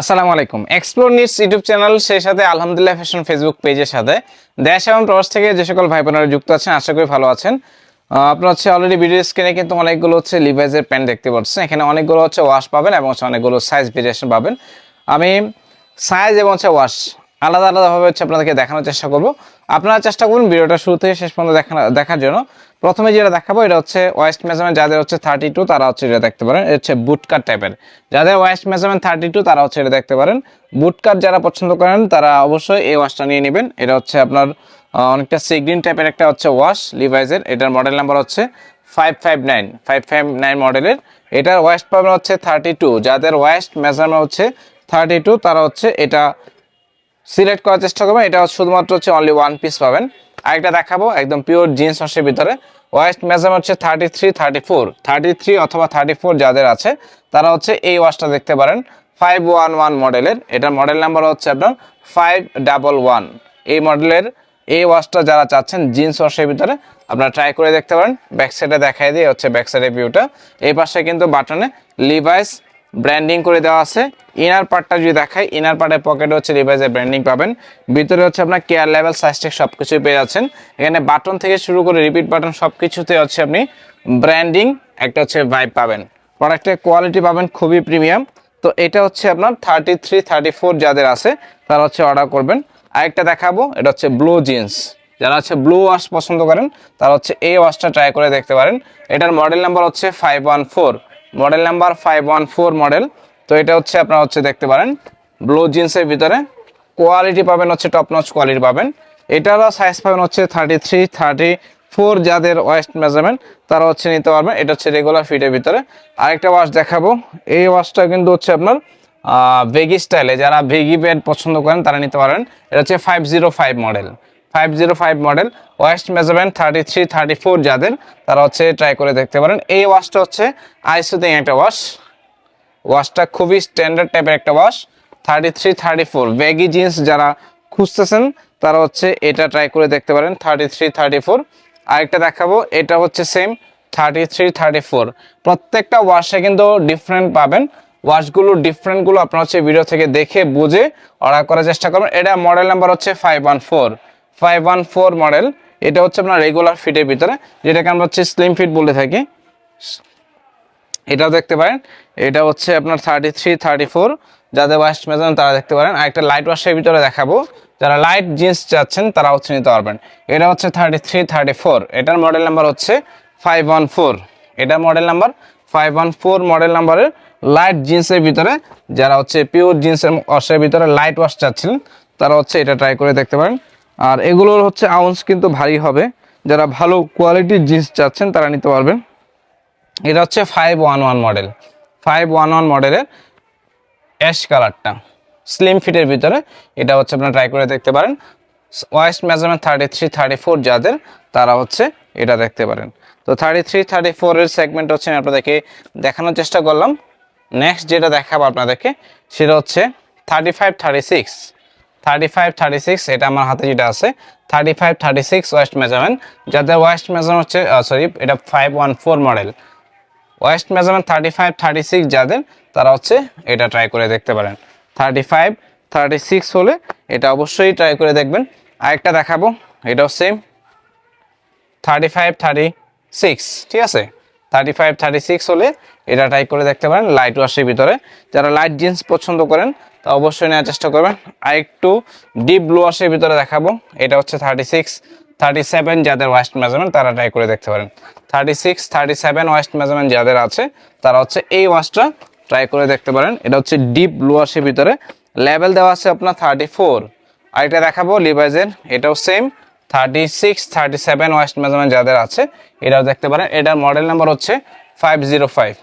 আসসালামু আলাইকুম। Explore news YouTube channel, সেই সাথে আলহামদুলিল্লাহ ফ্যাশন ফেসবুক পেজের সাথে। দেশ এবং প্রবাস থেকে যে সকল ভাই বোনেরা যুক্ত আছেন, আশা করি ভালো আছেন। আপনার হচ্ছে অলরেডি ভিডিও স্ক্রিনে কিন্তু অনেকগুলো হচ্ছে লিভাইজের প্যান্ট দেখতে পাচ্ছেন। এখানে অনেকগুলো হচ্ছে ওয়াশ পাবেন এবং হচ্ছে অনেকগুলো সাইজ ভেরিয়েশন পাবেন। আমি সাইজ এবং হচ্ছে ওয়াশ আলাদা আলাদাভাবে হচ্ছে আপনাদেরকে দেখানোর চেষ্টা করব। আপনারা চেষ্টা করুন ভিডিওটা শুরু থেকে শেষ পর্যন্ত দেখা দেখার জন্য। প্রথমে যেটা দেখাবো, এটা হচ্ছে ওয়েস্ট মেজারমেন্ট যাদের হচ্ছে থার্টি টু তারা হচ্ছে এটা দেখতে পারেন। এটা হচ্ছে বুটকাট টাইপের যাদের ওয়েস্ট মেজারমেন্ট থার্টি টু তারা হচ্ছে এটা দেখতে পারেন। বুটকাট যারা পছন্দ করেন, তারা অবশ্যই এই ওয়াশটা নিয়ে নেবেন। এটা হচ্ছে আপনার অনেকটা সিগ্রিন টাইপের একটা হচ্ছে ওয়াশ লিভাইজের এটার মডেল নাম্বার হচ্ছে five five nine five five nine মডেলের এটার ওয়েস্ট পাবেন হচ্ছে থার্টি টু যাদের ওয়েস্ট মেজারমেন্ট হচ্ছে থার্টি টু তারা হচ্ছে এটা সিলেক্ট করার চেষ্টা করবেন। এটা শুধুমাত্র হচ্ছে অনলি ওয়ান পিস পাবেন। আরেকটা দেখাবো, একদম পিওর জিন্স ওয়াশের ভিতরে। ওয়েস্ট মেজারমেন্ট হচ্ছে thirty three thirty four thirty three অথবা থার্টি ফোর যাদের আছে, তারা হচ্ছে এই ওয়াশটা দেখতে পারেন। ফাইভ ওয়ান ওয়ান মডেলের। এটার মডেল নাম্বার হচ্ছে আপনার ফাইভ ডাবল ওয়ান এই মডেলের, এই ওয়াশটা যারা চাচ্ছেন জিন্স ওয়াশের ভিতরে, আপনারা ট্রাই করে দেখতে পারেন। ব্যাক সাইডে দেখাই দিয়ে হচ্ছে ব্যাক সাইডের ভিউটা এই পাশে কিন্তু বাটনে লিভাইস ব্র্যান্ডিং করে দেওয়া আছে। ইনার পার্টটা যদি দেখাই, ইনার পার্টের পকেটে হচ্ছে রিভাইজের ব্র্যান্ডিং পাবেন। ভিতরে হচ্ছে আপনার কেয়ার লেভেল সাইজটেক সব কিছুই পেয়ে যাচ্ছেন। এখানে বাটন থেকে শুরু করে রিপিট বাটন সব কিছুতে হচ্ছে আপনি ব্র্যান্ডিং একটা হচ্ছে ভাইব পাবেন। প্রোডাক্টের কোয়ালিটি পাবেন খুবই প্রিমিয়াম তো এটা হচ্ছে আপনার থার্টি থ্রি থার্টি ফোর যাদের আছে, তারা হচ্ছে অর্ডার করবেন। আরেকটা দেখাবো, এটা হচ্ছে ব্লু জিন্স যারা হচ্ছে ব্লু ওয়াশ পছন্দ করেন, তারা হচ্ছে এই ওয়াশটা ট্রাই করে দেখতে পারেন। এটার মডেল নাম্বার হচ্ছে five one four model number five one four model তো এটা হচ্ছে আপনারা হচ্ছে দেখতে পারেন ব্লু জিন্সের ভিতরে। কোয়ালিটি পাবেন হচ্ছে টপ নচ কোয়ালিটি পাবেন। এটারও সাইজ পাবেন হচ্ছে থার্টি থ্রি থার্টি ফোর যাদের ওয়েস্ট মেজারমেন্ট তারা হচ্ছে নিতে পারবেন এটা হচ্ছে রেগুলার ফিটের ভিতরে। আরেকটা ওয়াশ দেখাবো। এই ওয়াশটা কিন্তু হচ্ছে আপনার ভেগি স্টাইলে যারা ভেগি প্যান্ট পছন্দ করেন, তারা নিতে পারেন। এটা হচ্ছে five zero five model five zero five model waist measurement thirty three thirty four যাদের, তারা হচ্ছে ট্রাই করে দেখতে পারেন। এই ওয়াশটা হচ্ছে আইসুদিং একটা ওয়াশ ওয়াশটা খুবই স্ট্যান্ডার্ড টাইপের একটা wash thirty three thirty four baggy jeans যারা খুঁজতেছেন, তারা হচ্ছে এটা ট্রাই করে দেখতে পারেন থার্টি থ্রি থার্টি ফোর আরেকটা দেখাবো, এটা হচ্ছে same thirty three thirty four প্রত্যেকটা ওয়াশে কিন্তু ডিফারেন্ট পাবেন। ওয়াশগুলো ডিফারেন্টগুলো আপনার হচ্ছে ভিডিও থেকে দেখে, বুঝে অর্ডার করার চেষ্টা করবেন এটা মডেল নাম্বার হচ্ছে five one four five one four model এটা হচ্ছে আপনার রেগুলার ফিটের ভিতরে, যেটাকে আমরা হচ্ছে স্লিম ফিট বলে থাকি। এটাও দেখতে পারেন, এটা হচ্ছে আপনার থার্টি থ্রি থার্টি ফোর যাদের ওয়েস্ট মেজান তারা দেখতে পারেন। আর একটা লাইট ওয়াশের ভিতরে দেখাবো, যারা লাইট জিন্স চাচ্ছেন তারা হচ্ছে নিতে পারবেন। এটা হচ্ছে থার্টি থ্রি থার্টি ফোর এটার মডেল নাম্বার হচ্ছে ফাইভ ওয়ান ফোর এটার model number five one four model নাম্বারের লাইট জিন্সের ভিতরে, যারা হচ্ছে পিওর জিন্সের ওয়াশের ভিতরে লাইট ওয়াশ চাচ্ছিলেন তারা হচ্ছে এটা ট্রাই করে দেখতে পারেন। আর এগুলোর হচ্ছে আউন্স কিন্তু ভারী হবে। যারা ভালো কোয়ালিটির জিন্স চাচ্ছেন, তারা নিতে পারবেন। এটা হচ্ছে five one one model five one one মডেলের অ্যাশ কালারটা স্লিম ফিটের ভিতরে এটা হচ্ছে আপনারা ট্রাই করে দেখতে পারেন। Waist measurement thirty three thirty four যাদের, তারা হচ্ছে এটা দেখতে পারেন। তো থার্টি থ্রি থার্টি ফোরের সেগমেন্ট হচ্ছে আমি আপনাদেরকে দেখানোর চেষ্টা করলাম। নেক্সট যেটা দেখাবো আপনাদেরকে, সেটা হচ্ছে thirty five thirty six thirty five thirty six এটা আমার হাতে যেটা আছে thirty five thirty six waist measurement যাদের ওয়েস্ট মেজারমেন্ট হচ্ছে সরি এটা five one four model waist measurement thirty five thirty six যাদের, তারা হচ্ছে এটা ট্রাই করে দেখতে পারেন। থার্টি ফাইভ থার্টি সিক্স হলে এটা অবশ্যই ট্রাই করে দেখবেন। আরেকটা দেখাবো, এটাও same thirty five thirty six ঠিক আছে? থার্টি ফাইভ থার্টি সিক্স হলে এটা ট্রাই করে দেখতে পারেন লাইট ওয়াশের ভিতরে। যারা লাইট জিন্স পছন্দ করেন, তা অবশ্যই নেওয়ার চেষ্টা করবেন। আর একটু ডিপ ব্লু ওয়াশের ভিতরে দেখাবো। এটা হচ্ছে থার্টি সিক্স থার্টি সেভেন যাদের ওয়েস্ট মেজারমেন্ট তারা ট্রাই করে দেখতে পারেন। Thirty six thirty seven waist measurement যাদের আছে, তারা হচ্ছে এই ওয়াশটা ট্রাই করে দেখতে পারেন। এটা হচ্ছে ডিপ ব্লু ওয়াশের ভিতরে। লেভেল দেওয়া আছে আপনার থার্টি ফোর আর এটা দেখাবো লিভাইজের এটাও same thirty six thirty seven waist measurement যাদের আছে এটাও দেখতে পারেন। এটার মডেল নাম্বার হচ্ছে five zero five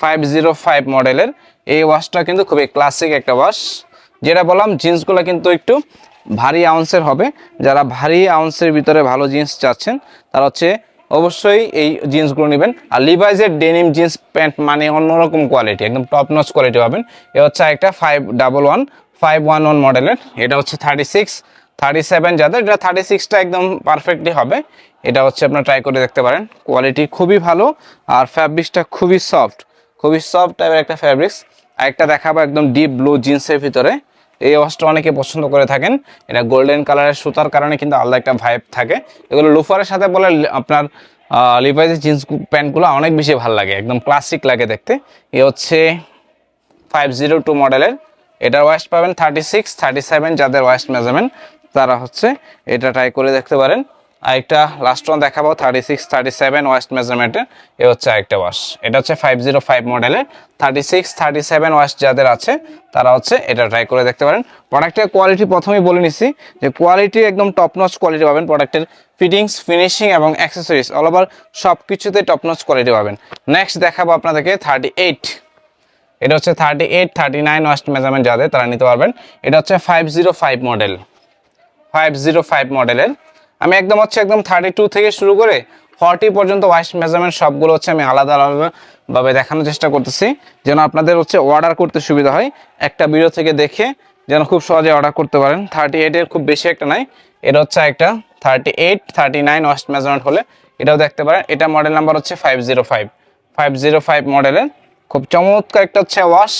five zero five মডেলের এই ওয়াশটা কিন্তু খুবই ক্লাসিক একটা ওয়াশ যেটা বললাম, জিন্সগুলো কিন্তু একটু ভারী আউন্সের হবে। যারা ভারী আউন্সের ভিতরে ভালো জিন্স চাচ্ছেন, তারা হচ্ছে অবশ্যই এই জিন্সগুলো নেবেন। আর লিভাইজের ডেনিম জিন্স প্যান্ট মানে অন্যরকম কোয়ালিটি একদম টপ নচ কোয়ালিটি পাবেন। এ হচ্ছে একটা five double one five one one মডেলের এটা হচ্ছে থার্টি সিক্স থার্টি সেভেন যাদের এটা থার্টি সিক্সটা একদম পারফেক্টলি হবে, এটা হচ্ছে আপনার ট্রাই করে দেখতে পারেন। কোয়ালিটি খুবই ভালো, আর ফ্যাব্রিক্সটা খুবই সফট খুবই সফট টাইপের একটা ফ্যাব্রিক্স আরেকটা দেখাবো একদম ডিপ ব্লু জিন্সের ভিতরে। এই ওয়াশটা অনেকে পছন্দ করে থাকেন। এটা গোল্ডেন কালারের সুতার কারণে কিন্তু আলাদা একটা ভাইব থাকে। এগুলো লুফারের সাথে বলে আপনার লিভাইজের জিন্স প্যান্টগুলো অনেক বেশি ভালো লাগে। একদম ক্লাসিক লাগে দেখতে। এ হচ্ছে ফাইভ জিরো টু মডেলের এটার ওয়েস্ট পাবেন থার্টি সিক্স থার্টি সেভেন যাদের ওয়েস্ট মেজারমেন্ট তারা হচ্ছে এটা ট্রাই করে দেখতে পারেন। আরেকটা লাস্ট ওয়ান দেখাবো thirty six thirty seven waist মেজারমেন্টের এ হচ্ছে আরেকটা ওয়াশ এটা হচ্ছে ফাইভ জিরো ফাইভ মডেলের thirty six thirty seven waist যাদের আছে, তারা হচ্ছে এটা ট্রাই করে দেখতে পারেন। প্রোডাক্টের কোয়ালিটি প্রথমেই বলে নিছি যে কোয়ালিটি একদম টপ নচ কোয়ালিটি পাবেন প্রোডাক্টের ফিটিংস ফিনিশিং এবং অ্যাক্সেসরিজ অল ওভার সব কিছুতে টপ নচ কোয়ালিটি পাবেন। নেক্সট দেখাবো আপনাদেরকে থার্টি এইট এটা হচ্ছে thirty eight thirty nine waist measurement যাদের, তারা নিতে পারবেন। এটা হচ্ছে five zero five model five zero five মডেলের আমি একদম হচ্ছে একদম থার্টি টু থেকে শুরু করে ফর্টি পর্যন্ত ওয়াইস মেজারমেন্ট সবগুলো হচ্ছে আমি আলাদা আলাদাভাবে দেখানোর চেষ্টা করতেছি, যেন আপনাদের হচ্ছে অর্ডার করতে সুবিধা হয়। একটা ভিডিও থেকে দেখে যেন খুব সহজে অর্ডার করতে পারেন। থার্টি এইটের খুব বেশি একটা নাই, এটা হচ্ছে একটা thirty eight thirty nine waist measurement হলে এটাও দেখতে পারেন। এটা মডেল নাম্বার হচ্ছে five zero five five zero five মডেলের খুব চমৎকার একটা হচ্ছে ওয়াশ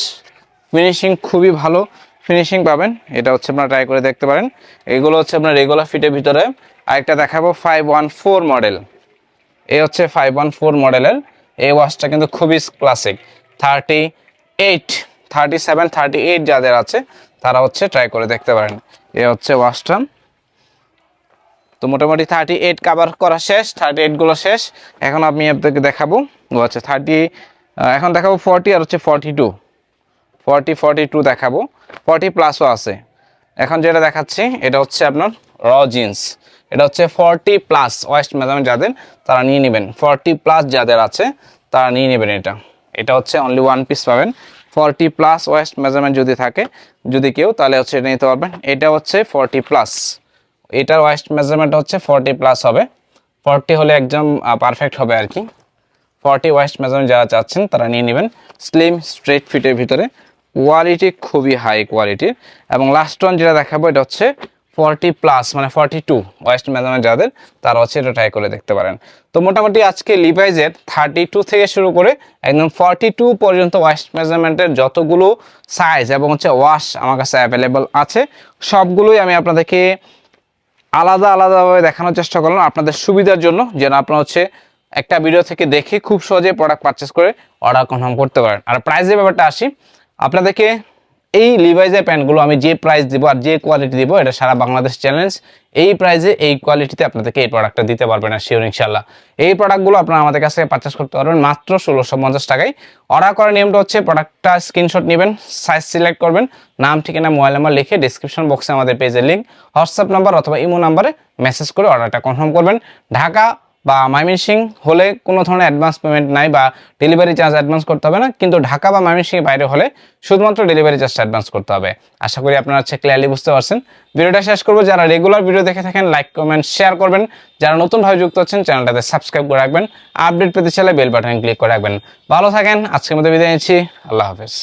ফিনিশিং খুবই ভালো। ফিনিশিং পাবেন। এটা হচ্ছে আপনারা ট্রাই করে দেখতে পারেন। এগুলো হচ্ছে আপনার রেগুলার ফিটের ভিতরে। আরেকটা দেখাবো ফাইভ ওয়ান ফোর মডেল এই হচ্ছে ফাইভ ওয়ান ফোর মডেলের এই ওয়াচটা কিন্তু খুবই classic thirty eight thirty seven thirty eight যাদের আছে, তারা হচ্ছে ট্রাই করে দেখতে পারেন। এ হচ্ছে ওয়াচটা তো মোটামুটি থার্টি এইট কাভার করা শেষ। থার্টি এইটগুলো শেষ। এখন আমি আপনাকে দেখাবো। ও আচ্ছা থার্টি এখন দেখাবো ফর্টি আর হচ্ছে forty two forty forty two দেখাবো। ফর্টি প্লাসও আছে। এখন যেটা দেখাচ্ছি, এটা হচ্ছে আপনার র জিন্স এটা হচ্ছে ফর্টি প্লাস ওয়েস্ট মেজারমেন্ট যাদের, তারা নিয়ে নেবেন। ফর্টি প্লাস যাদের আছে, তারা নিয়ে নেবেন এটা। এটা হচ্ছে অনলি ওয়ান পিস পাবেন। ফর্টি প্লাস ওয়েস্ট মেজারমেন্ট যদি থাকে, যদি কেউ, তাহলে হচ্ছে এটা নিতে পারবেন। এটা হচ্ছে ফর্টি প্লাস এটার ওয়েস্ট মেজারমেন্ট হচ্ছে ফর্টি প্লাস হবে। ফর্টি হলে একদম পারফেক্ট হবে আর কি। ফর্টি ওয়েস্ট মেজারমেন্ট যারা চাচ্ছেন তারা নিয়ে নেবেন। স্লিম স্ট্রেট ফিটের ভিতরে। কোয়ালিটি খুবই হাই কোয়ালিটির এবং লাস্ট ওয়ান যেটা দেখাবো, এটা হচ্ছে ফর্টি প্লাস মানে ফর্টি টু ওয়েস্ট মেজারমেন্ট যাদের, তারা হচ্ছে এটা ট্রাই করে দেখতে পারেন। তো মোটামুটি আজকে লিভাইজের থার্টি টু থেকে শুরু করে একদম ফর্টি টু পর্যন্ত ওয়েস্ট মেজারমেন্টের যতগুলো সাইজ এবং হচ্ছে ওয়াশ আমার কাছে অ্যাভেলেবল আছে, সবগুলোই আমি আপনাদেরকে আলাদা আলাদাভাবে দেখানোর চেষ্টা করলাম আপনাদের সুবিধার জন্য, যেন আপনার হচ্ছে একটা ভিডিও থেকে দেখে খুব সহজে প্রোডাক্ট পারচেস করে অর্ডার কনফার্ম করতে পারেন। আর প্রাইসের ব্যাপারটা আসি আপনাদেরকে এই লিভাইজের প্যান্টগুলো আমি যে প্রাইস দেবো আর যে কোয়ালিটি দেবো, এটা সারা বাংলাদেশ চ্যালেঞ্জ এই প্রাইসে এই কোয়ালিটিতে আপনাদেরকে এই প্রোডাক্টটা দিতে পারবেন না শিওর ইনশাল্লাহ এই প্রোডাক্টগুলো আপনারা আমাদের কাছ থেকে পারচেস করতে পারবেন মাত্র ষোলোশো পঞ্চাশ টাকায়। অর্ডার করার নিয়মটা হচ্ছে প্রোডাক্টটা স্ক্রিনশট নেবেন সাইজ সিলেক্ট করবেন, নাম, ঠিকানা মোবাইল নাম্বার লিখে ডিসক্রিপশন বক্সে আমাদের পেজের লিঙ্ক হোয়াটসঅ্যাপ নাম্বার অথবা ইমো নাম্বারে মেসেজ করে অর্ডারটা কনফার্ম করবেন। ঢাকা বা মাইমিনসিং হলে কোনো ধরনের অ্যাডভান্স পেমেন্ট নাই বা ডেলিভারি চার্জ অ্যাডভান্স করতে হবে না, কিন্তু ঢাকা বা মাইমিনসিং বাইরে হলে শুধুমাত্র ডেলিভারি চার্জটা অ্যাডভান্স করতে হবে। আশা করি আপনারা হচ্ছে ক্লিয়ারলি বুঝতে পারছেন। ভিডিওটা শেষ করব। যারা রেগুলার ভিডিও দেখে থাকেন লাইক কমেন্ট শেয়ার করবেন। যারা নতুনভাবে যুক্ত হচ্ছেন চ্যানেলটাতে সাবস্ক্রাইব করে রাখবেন। আপডেট পেতে চাইলে বেল বাটনে ক্লিক করে রাখবেন। ভালো থাকেন, আজকের মধ্যে বিদায় নিচ্ছি। আল্লাহ হাফেজ।